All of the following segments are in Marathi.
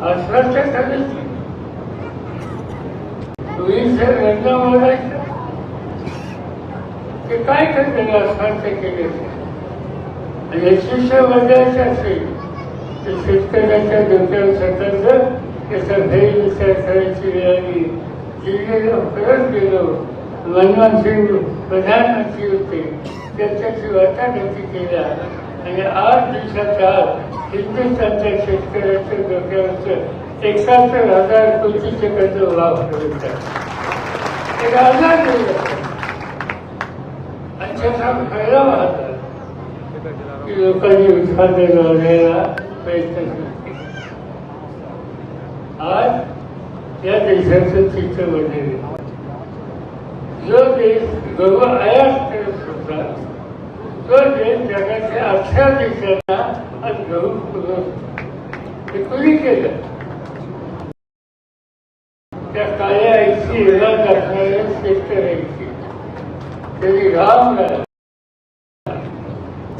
आश्वासन करायची तुम्ही जर रंगा मोडायचं ते काय करतील आश्वासन केले आणि शिष्य बदलायचं असेल तर शेतकऱ्यांच्या डोक्यावर सतत त्याचा भेद विचार करायची वेळ आली दिल्लीला परत गेलो मनमोहन सिंग प्रधानमंत्री होते त्यांच्याशी वाटाघाटी केल्या आणि आठ दिवसाच्या आत हिंदुस्थानच्या शेतकऱ्याच्या डोक्यावरचं एकाहत्तर हजार कोटीचे कर्ज वापरलं एक आजार आणि फायदा वाहतात की लोकांनी उत्पादन वाढवायला प्रयत्न केले. आज या देशाचं चित्र बनलेलं जो देश गहू आयात करत होता तो देश जगाच्या अठरा देशांना आज गहू पुरवतो हे कोणी केलं त्या काळ्या आईची एवढा दाखवणाऱ्या शेतकऱ्यांची त्यांनी राम गायला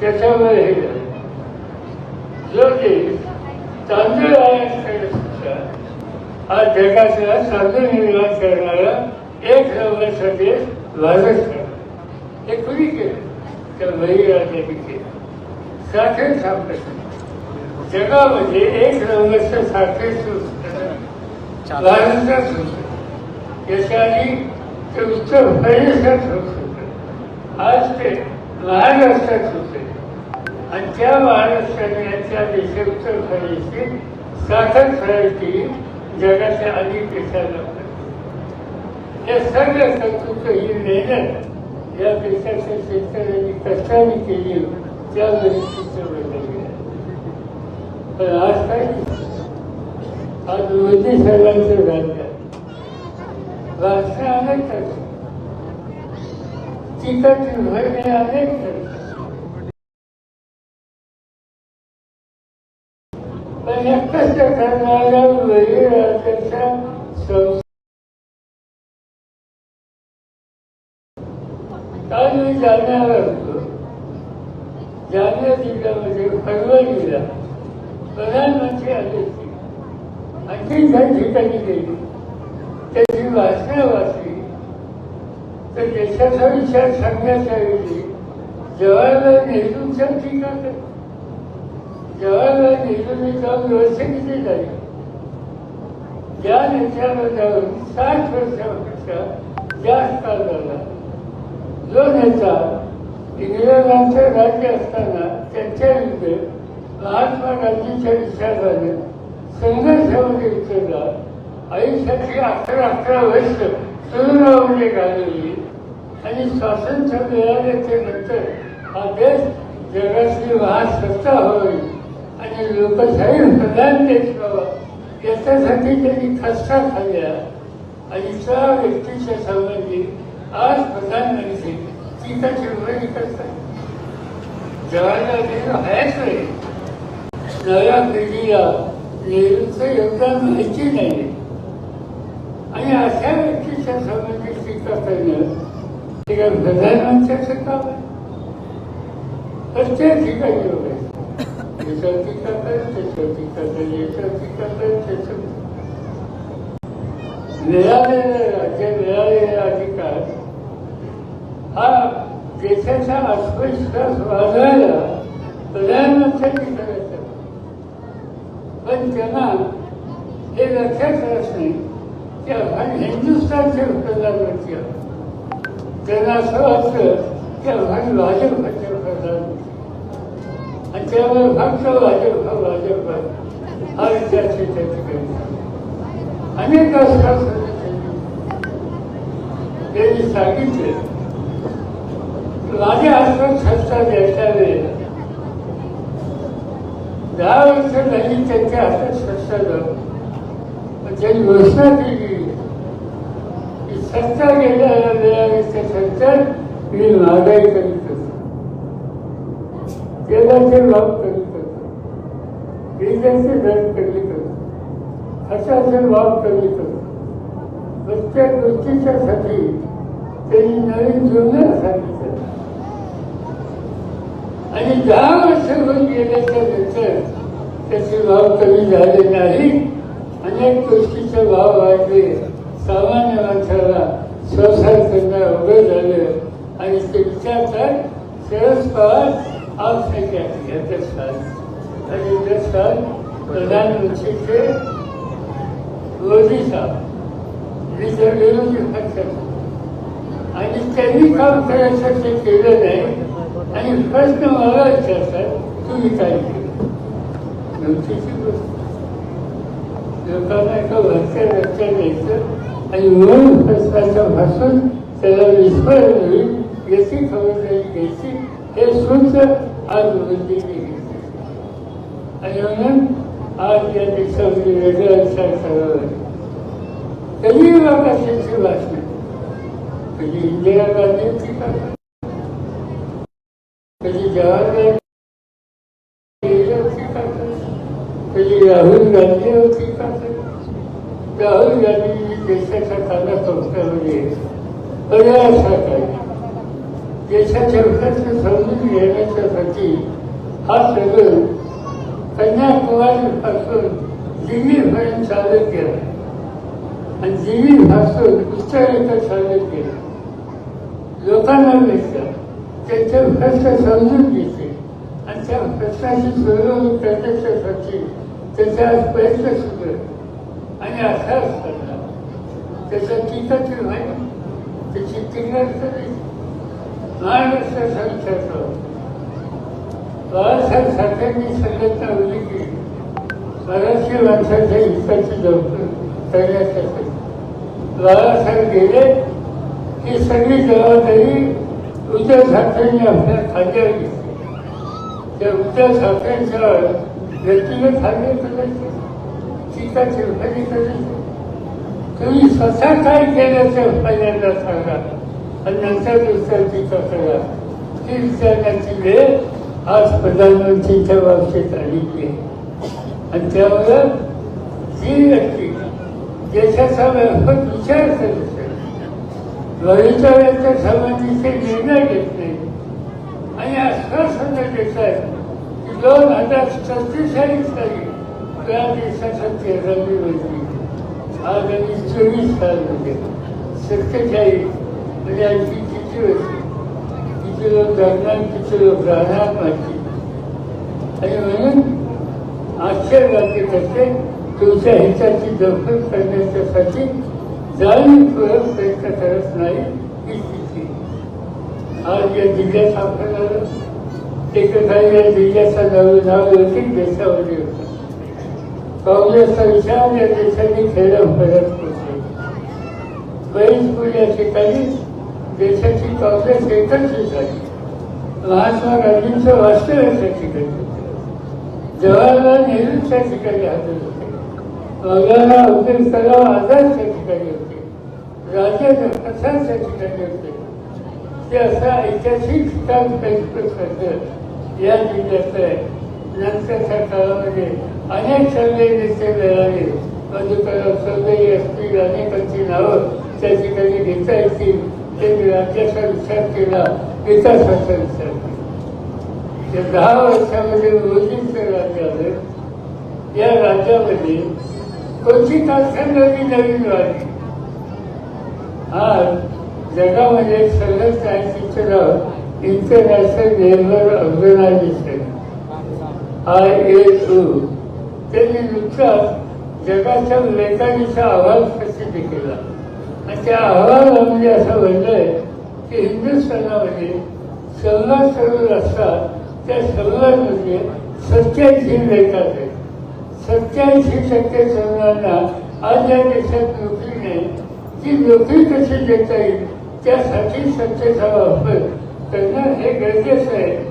त्याच्यावर हे झालं. जो देश तांदूळ आयात करत हा जगातला तांदूळ निर्माण करणारा एक नंबरचा देश भारत हे कुणी केलं तर बळीराजांनी केलं साखर सापडत जगामध्ये एक नंबरचं साखर सुरू भारतात होतं याच्या आधी ते उत्तर प्रदेशात होत आज ते महाराष्ट्रात होते आणि त्या महाराष्ट्राने यांच्या देशात उत्तर प्रदेशची साखर खरायची जगाच्या अनेक देशांना पडली. या सर्व कर्तृत्व ही मेहनत या देशाच्या शेतकऱ्यांनी कष्टाने केली त्यामुळे चित्र पण आज काय? आज मोदी साहेबांचं राज्य. आहे. अनेक करतात टीकाची अनेक पण या कष्ट करणाऱ्या बळीराजाच्या संस्था काल मी जालन्याला होतो जालना जिल्ह्यामध्ये परभणीला प्रधानमंत्री आले. आणखी काही ठिकाणी गेली त्याची भाषणं वाचली तर देशाचा विचार सांगण्याच्या ऐवजी जवाहरलाल नेहरूंच्या टीका जवाहरलाल नेहरूंनी जाऊन वर्ष किती झाली ज्या नेत्याला जाऊन साठ वर्षापेक्षा जास्त काळ झाला. जो नेता इंग्रजांचं राज्य असताना त्यांच्या विरुद्ध महात्मा गांधीच्या विचाराने संघर्षामध्ये उतरला आयुष्याची अकरा अकरा वर्ष तरुणामध्ये घालवली. आणि स्वातंत्र्य मिळाल्याच्या नंतर हा देश जगातली महासत्ता व्हावी. आणि लोकशाही प्रधान देश व्हावा. याच्यासाठी त्यांनी कष्टा खाल्ल्या आणि त्या व्यक्तीच्या संबंधी आज प्रधानमंत्री टीका चिरवणी करतात जवाहरलाल नेहरू है नाही नव्या पिढीला नेहरूचं योगदान माहिती नाही. आणि अशा व्यक्तीच्या संबंधित टीका करणं प्रधानमंत्र्याचं काम आहे प्रत्येक ठिकाणी योग टीका त्याच्यावर टीका याच्यावर टीका त्याच्यावर राज्य मिळालेला अधिकार हा देशाचा आत्मविश्वास वाढवायला प्रधानमंत्र्यांनी करायचं पण त्यांना हे लक्षात राहत नाही की आपण हिंदुस्थानचे प्रधानमंत्री आहोत. त्यांना असं वाटतं की आपण भाजपचे प्रधानमंत्री आणि त्यामुळे फक्त भाजप हा भाजप हा विचार त्या ठिकाणी अनेक असतात त्यांनी सांगितले माझ्या हातात सत्ता द्यायच्या वेळेला दहा वर्ष झाली त्यांच्या हातात सत्ता जाऊ त्यांनी घोषणा केली की सत्ता गेल्या मिळाल्याच्या सत्तर मी महागाई करीत असतो. तेलाचे भाव करीत असतो. डिझेलचे दर कमी करतो खताचे भाव कमी करतो प्रत्येक गोष्टीच्यासाठी त्यांनी नवीन धोरण सांगितलं. आणि दहा वर्ष होऊन गेल्याच्यानंतर त्याचे भाव कमी झाले नाही. अनेक गोष्टीचे भाव वाढले. सामान्य माणसाला संसार करणं अवघड झालं. आणि ते विचारतात शरद पवार आवश्यक याचं साल आणि ते साल प्रधानमंत्रीचे मोदी साहेब. विचार विरोधी आणि त्यांनी काम करायचं ते केलं नाही. आणि प्रश्न मला विचारतात तुम्ही काय केलं? गोष्ट लोकांना एका वाक्य लक्षात द्यायचं आणि म्हणून प्रश्नाचं भाषण त्याला विस्मरण होईल याची खबरदारी घ्यायची. हे सुद्धा आज मोदींनी आणि म्हणून आज या देशामध्ये वेगळा विचार करावा लागेल. कधी कशाची भाषण? कधी इंदिरा गांधी करतात कधी जवाहरलाल नेहरूंची करतात कधी राहुल गांधी होती करतात राहुल गांधींनी देशाच्या काना संस्थामध्ये असा काय देशाच्या विकास समजून घेण्याच्यासाठी हा सगळं कन्याकुमारीपासून दिल्लीपर्यंत चालत गेला आणि दिल्लीपासून उत्तरेकडे चालत गेला लोकांना भेटलं त्यांचे प्रश्न समजून घेते आणि त्या प्रश्नाची सोडवणूक करण्याच्यासाठी त्याचा प्रयत्न सुरू आणि असाच करणार त्याचा टीकाची नाही त्याची टीका करायची महाराष्ट्र संस्थाचा बाळासाहेब साठ्यांनी संघटना उभी की बऱ्याचशे माणसाच्या हिताची जबाबदारी करण्यासाठी बाळासाहेब गेले ही सगळी जबाबदारी उद्धव ठाकरेंनी आपल्या खांद्यावर घेतली. त्या उद्धव ठाकरेंच्या व्यक्तीने हल्ले करायचे टीका चिरफारी तुम्ही स्वतः काय केलं ते पहिल्यांदा सांगा। आणि नंतर दुसऱ्या टीका सांगा। ती विचारण्याची वेळ आज प्रधानमंत्रीच्या बाबतीत आलेली आहे आणि त्यावर जी व्यक्ती देशाचा व्यापक विचार करत असेल संबंधीचे निर्णय घेत नाही आणि आश्वासन देत आहेत की दोन हजार सत्तेचाळीस साली त्या देशाचा तेरावी होती आज आम्ही चोवीस सालमध्ये सत्तेचाळीस म्हणजे आणखी किती होती किती लोक जगणार किती लोक राहणार माहिती आणि म्हणून आश्चर्य करते तुमच्या हिताची दखल करण्याच्यासाठी जाणीवपूर्वक प्रयत्न करत नाही ही स्थिती आज या जिल्ह्यात आपण एकदा या जिल्ह्याचा नाव नाव देशामध्ये होतं काँग्रेसचा विचार या देशाने खेळं फरक होते बैसपूर या ठिकाणी देशाची काँग्रेस एकच झाली महात्मा गांधींचं वास्तव्याच्या ठिकाणी जवाहरलाल नेहरूच्या ठिकाणी हजर होते. मौलाना अब्दुल कलाम आझादच्या ठिकाणी होते. राजेंद्र प्रसादच्या ठिकाणी होते. ते असा ऐतिहासिक ठिकाण या जिल्ह्यात आहे. नंतरच्या काळामध्ये अनेक चांगले नेते मिळाले. म्हणजे चौधरी असतील अनेकांची नावं त्या ठिकाणी घेता येतील. त्यांनी राज्याचा विचार केला. विकासाचा विचार केला. त्या दहा वर्षामध्ये मोदींचं राज्य आलं या राज्यामध्ये कोणती कारखाना नवीन वाढली आज जगामध्ये सर्व सगळं international labour organisation I S O त्यांनी नुकताच जगाच्या बेकारीचा अहवाल प्रसिद्ध केला. आणि त्या अहवालामध्ये असं म्हणलंय की हिंदुस्थानामध्ये सल्ला सरोवर असतात त्या सल्लामध्ये सत्याऐंशी लेखात आहेत. सत्याऐंशी टक्के तरुणांना आज या देशात नोकरी नाही. ती नोकरी कशी देता येईल त्यासाठी सत्तेचा वापर करणं हे गरजेचं आहे.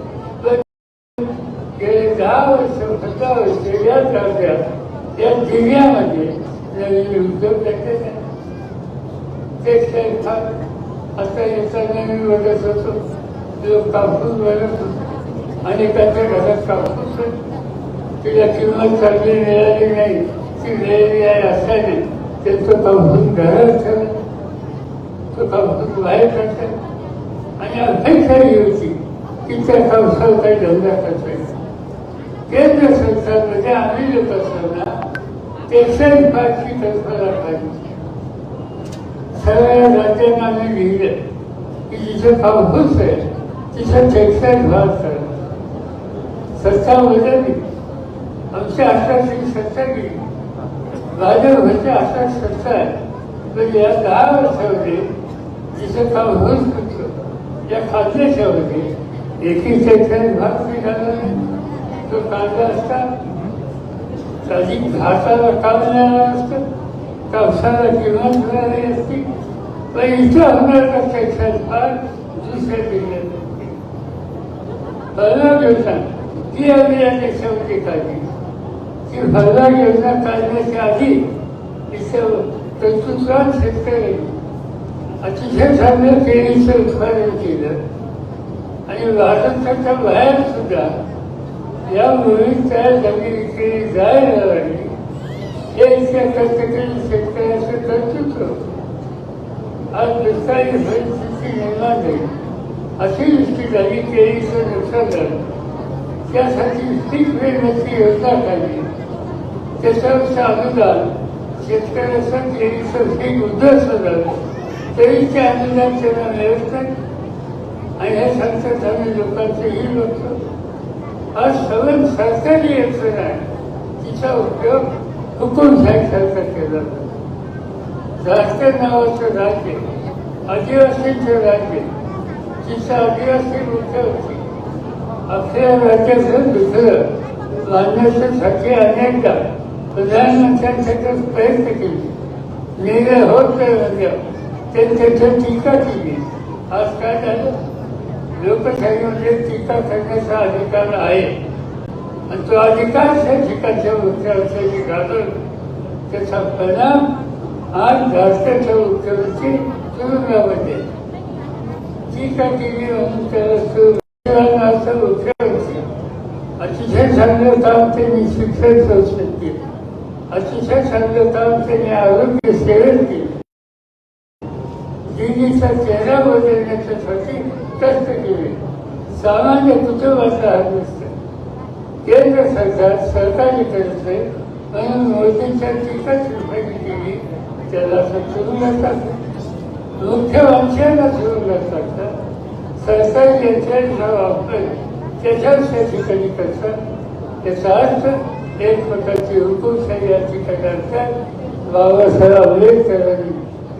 गेले दहा वर्ष सतरा वर्ष या तालुक्यात या जिल्ह्यामध्ये उद्योग करते नाही टेक्सटाईल खात आता याचा नवीन वगैरे होतो लोक कापूस बनत होते अनेकांच्या घरात कापूस तिला किंमत चांगली मिळाली नाही ती मिळाली आहे असल्याने त्यांचं कापूस घरात ठेवलं. तो कापूस बाहेर काढतात आणि अपेक्षा ही होती की त्या कापसावर काही धंदा करता केंद्र सरकारमध्ये आम्ही देत असताना एक्साईज पार्कची कल्पना पाहिजे सगळ्या राज्यांना आम्ही लिहिलं की जिथे पाऊस आहे तिथं टेक्स्टाईल भाग करणार सत्ता वजाली आमची आश्वासिक सत्ता गेली. भाजपची आशा सत्ता आहे. पण या दहा वर्षामध्ये जिथं काम होत होतं या खाद्याच्यामध्ये एकही टेक्स्टाईल भाग निघाला नाही. तो कांदा असता. अधिक घासाला काम मिळालं असतं. कापसाला किमान मिळाली असती. पण इथं होणारा पेक्षा फार दुसऱ्या जिल्ह्यात असते योजना. ती आम्ही या देशामध्ये काढली. ती फळबाग योजना काढण्याच्या आधी तिथं तंतुद्वान शेतकरी अतिशय चांगलं केळीचं उत्पादन केलं. आणि भारताच्या बाहेर सुद्धा या मुलीत जमिनीची जाय झाली हे इतक्या कष्टकरी शेतकऱ्याचं कर्तृत्व आज दुष्काळी परिस्थिती निर्माण झाली अशी दृष्टी झाली केळीचं नुकसान झालं. त्यासाठी पीक विम्याची योजना काढली. त्याच्यावरचं अनुदान शेतकऱ्याचं केळीचं पीक उद्ध्वस्त झालं. तरी ते अनुदान त्यांना मिळत नाही आणि हे सांगतात आम्ही लोकांचंही लोक आज सगळं सरकारी यंत्रणा आहे. तिचा उपयोग हुकुमशाहीसारखा केला जातो. झारखंड नावाचं राज्य आदिवासींचं राज्य तिचं आदिवासी मुख्यमंत्री आपल्या राज्याचं दुसरं बांधण्यासाठी अनेकदा प्रधानमंत्र्यांसाठी प्रयत्न केले. निर्णय होत नाही म्हणजे टीका केली. आज काय झालं? लोकशाहीमध्ये टीका करण्याचा अधिकार आहे आणि तो अधिकार त्या ठिकाणच्या मुख्यमंत्र्यांनी घालून त्याचा परिणाम आज झारखंडच्या मुख्यमंत्री तुरुंगामध्ये टीका केली म्हणून त्याला अतिशय चांगलं काम त्यांनी शिक्षण संस्थेत केलं अतिशय चांगलं काम त्यांनी आरोग्य सेवेत केलं दिल्लीचा चेहरा बदलण्याच्यासाठी स्पष्ट केले. सामान्य कुटुंबाचा हात नसतं केंद्र सरकार सरकारी करते म्हणून मोदींच्या टीकाच टिप्पणी केली त्याला तुरुंगात टाकलं मुख्य माणसांना तुरुंगात टाकतात सरकारी यंत्रणेचा वापर त्याच्याच त्या ठिकाणी करतात त्याचा अर्थ एक प्रकारची हुकुमशाही या ठिकाणी असतात बाबासाहेब आंबेडकरांनी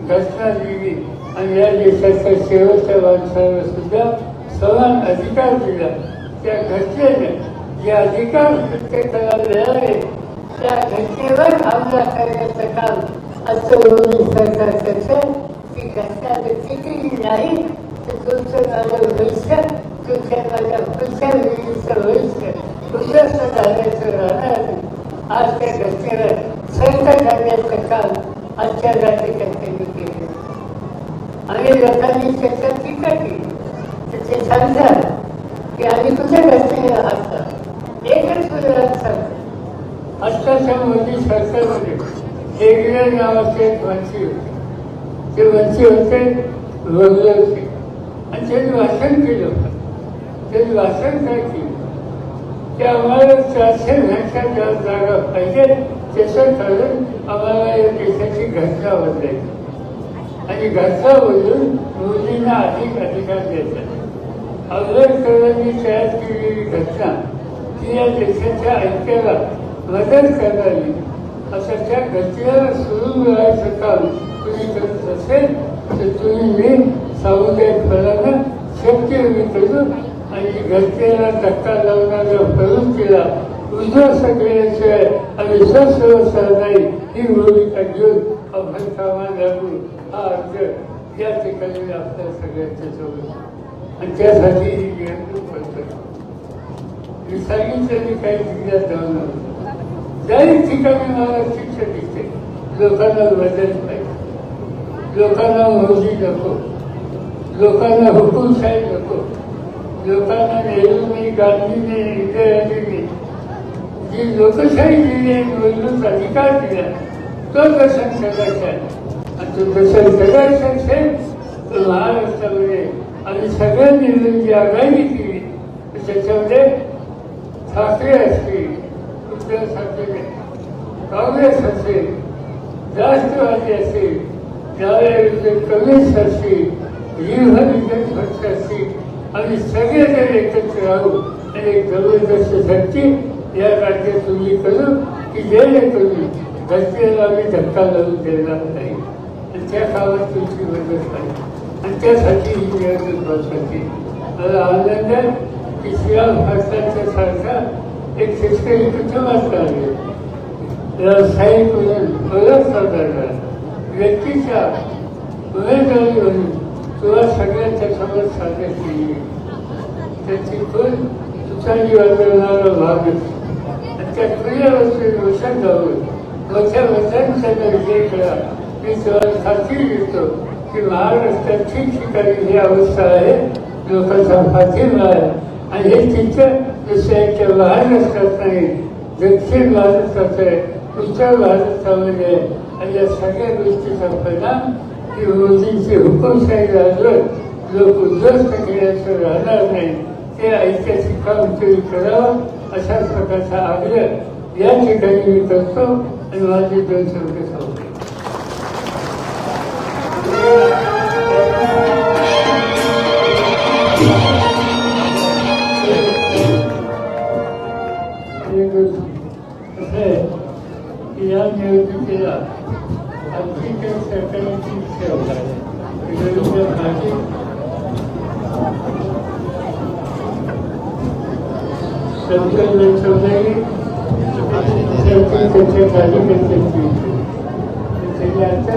घटना लिहिली. आणि या देशाच्या शेवटच्या माणसाला सुद्धा समान अधिकार दिला त्या घटनेने जे अधिकार प्रत्येकाला मिळाले त्या घटनेवर हमला करण्याचं काम असं मोदी सरकार करतं ती घटना व्यक्ती नाही तर तुमचं माझं भविष्य तुमच्या माझ्या पुढच्या पिढीचं भविष्य उद्ध्वस्त झाल्याचं राहणार आज त्या घटनेवर संत करण्याचं काम आजच्या राज्यकर्त्यांनी केलं आणि लोकांनी त्याच्यात टीका केली तर ते सांगतात की आम्ही कुठे घटनेला असतात एकच उदाहरण सांगतो आत्ताच्या मोदी सरकारमध्ये हेगडे नावाचे एक होते. ते होते आणि त्यांनी भाषण केलं होतं. त्यांनी काय केलं? की आम्हाला चारशे ज्या जागा पाहिजे त्याचं आम्हाला या देशाची घटना बदलायची. आणि घटना बदलून अधिक अधिकार द्यायचा आंबेडकरांनी तयार केलेली घटना ती या देशाच्या ऐक्याला मदत करणारी अशा त्या घटनेला सुरू मिळायचं काम तुम्ही करत असेल तर तुम्ही मी सामुदायिकपणानं शक्य मी करू आणि घटनेला धक्का लावणाऱ्या प्रवृत्तीला उद्ध्वस्त केल्याशिवाय आणि स्वस्त नाही ही भूमिका घेऊन आपण कामाला लागू हा अर्ज या ठिकाणी मी आपल्या सगळ्यांच्या सोबत आणि त्यासाठी ही निवडणूक करतो. मी सांगितलं काही जिल्ह्यात जाऊन ज्याही ठिकाणी मला शिक्षण दिसते लोकांना बदल पाहिजे। लोकांना मोदी नको। लोकांना हुकुमशाही नको। लोकांना नेहरूंनी गांधीने इंदिराजींनी जी लोकशाही दिली आहे मूलभूत अधिकार दिला तो दर्शन करायचा आहे. आणि तो दर्शन करायचा असेल तर महाराष्ट्रामध्ये आणि सगळ्यांनी मिळून जी आघाडी केली तर त्याच्यामध्ये ठाकरे असतील उद्धव काँग्रेस असेल राष्ट्रवादी असेल त्यावेळेस कम्युनिस्ट असतील रिव्हल्युशन पक्ष असतील आणि सगळेजण एकत्र राहू आणि जबरदस्त शक्ती या राज्यात तुम्ही करू की जेणेकरून रस्त्याला आम्ही धक्का लावून देणार नाही. आणि त्या कामात तुमची मदत आहे. आणि त्यासाठी ही निवडणूक महत्वाची मला आनंद आहे की शिवाय भारताच्या सारखा एक शेतकरी कुटुंबात लागले व्यावसायिक म्हणून ओळख करणारा व्यक्तीच्या उमेदवारी म्हणून तुला सगळ्यांच्या समोर सादर केली. त्याची खून तुझ्यानी वाजवणारा भाग त्या खुल्या वस्तू रोषण जाऊन मोठ्या मतांचा विजय करा मी तुला खात्री देतो की महाराष्ट्रात ठिकठिकाणी ही अवस्था आहे. लोकांचा पाठिंबा आहे. आणि हे चित्र विषयाचे लहान असतात नाही दक्षिण महाराष्ट्रात आहे उत्तर भारतामध्ये आहे. आणि या सगळ्या गोष्टीचा परिणाम की मोदींची हुकुमशाही राहिलं लोक उद्ध्वस्त केल्याचं राहणार नाही ते ऐतिहासिक काम तुम्ही करावं अशा प्रकारचा आग्रह या ठिकाणी मी करतो आणि माझे दोन संकल्प चौधरी त्यांच्या कार्यकर्त्यांची त्याच्या